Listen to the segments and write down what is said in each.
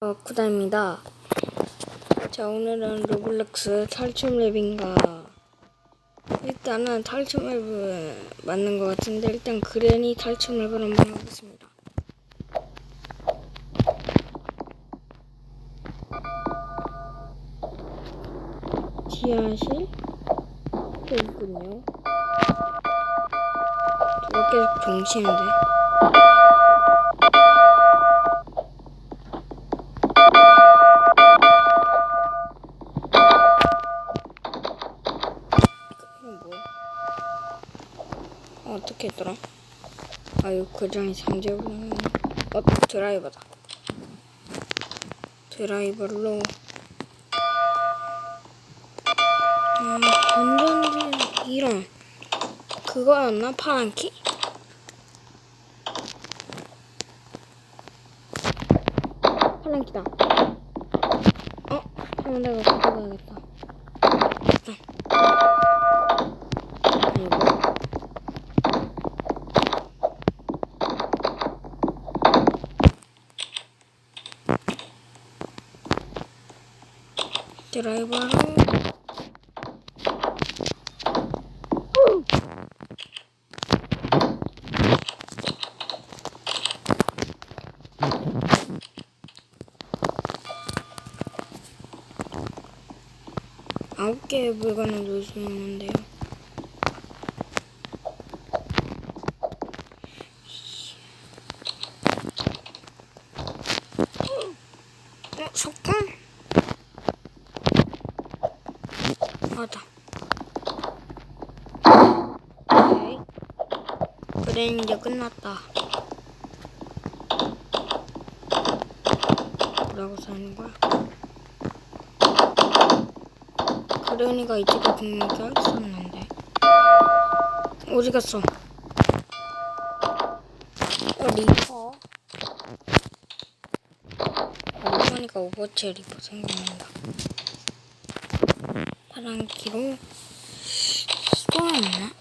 어, 쿠다입니다. 자, 오늘은 로블록스 탈출 맵인가. 일단은 탈출 맵을 맞는 것 같은데, 일단 그레니 탈출 맵을 한번 해보겠습니다. 지하실? 또 있군요. 누가 계속 정치인데. 아, 이거 고장이 잠재우는 어, 드라이버다. 드라이버로 음, 건전지 이런 그거였나? 파란 키? 파란 키다. 어? 내가 가져가야겠다. 드라이버로 아홉 개의 물건을 놓을 수 있는데요. 어, 석탄? 맞아. 오케이. 그래, 이제 끝났다. 뭐라고 써있는 거야? 그러니까 이쪽에 등록을 했었는데. 어디 갔어? 어, 리퍼. 아, 리퍼니까 오버워치 리퍼 생각난다. 파란 키로 이거였나?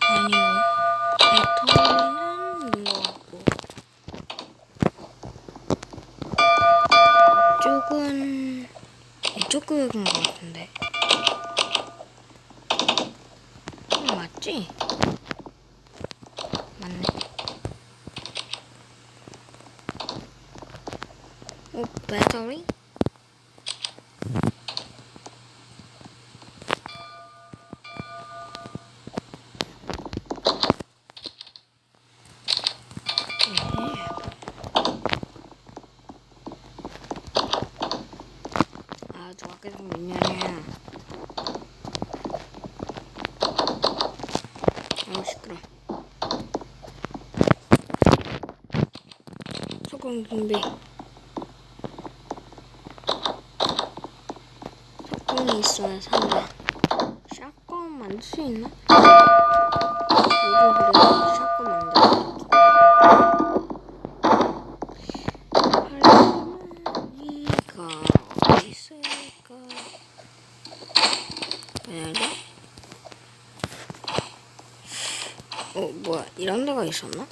아니요. 배터리는 이거고. 이쪽은 이쪽 구역인 것 같은데. 어, 맞지? 맞네. 어, 배터리? 아, 저 밖에서 민년이야. 아우, 시끄러. 소금 준비. 소금이 있어야 산다. 샷건 만들 수 있나? 이거 그래, 샷건 만들어. 할머니가 어디 있을까? 뭐야 이거? 어 뭐야 이런 데가 있었나?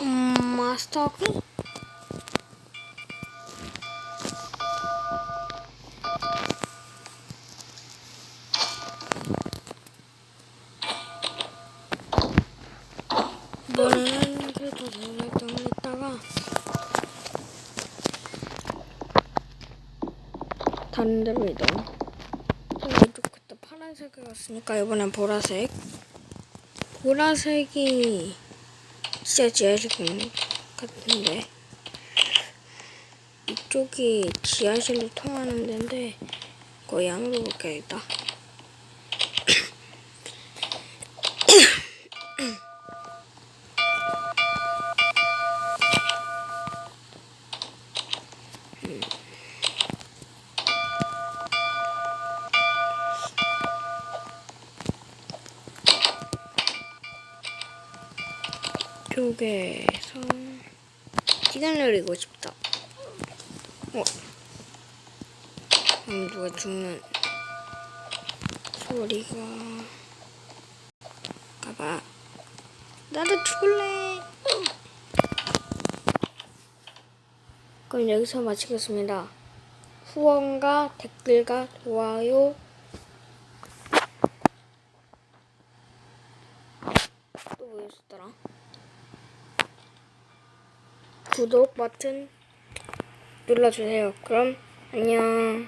음 마스터키? 이번에는 그래도 덜덜덜 있다가 다른 데로 이동. 이쪽 그때 파란색이었으니까 이번엔 보라색. 보라색이 진짜 지하실 같은데 이쪽이 지하실로 통하는 데인데 거의 안으로 볼게야겠다. 쪽에서 시간 내리고 싶다. 어? 음, 누가 죽는 소리가 가봐. 나도 죽을래. 그럼 여기서 마치겠습니다. 후원과 댓글과 좋아요 또 뭐였었더라? 구독 버튼 눌러주세요. 그럼 안녕.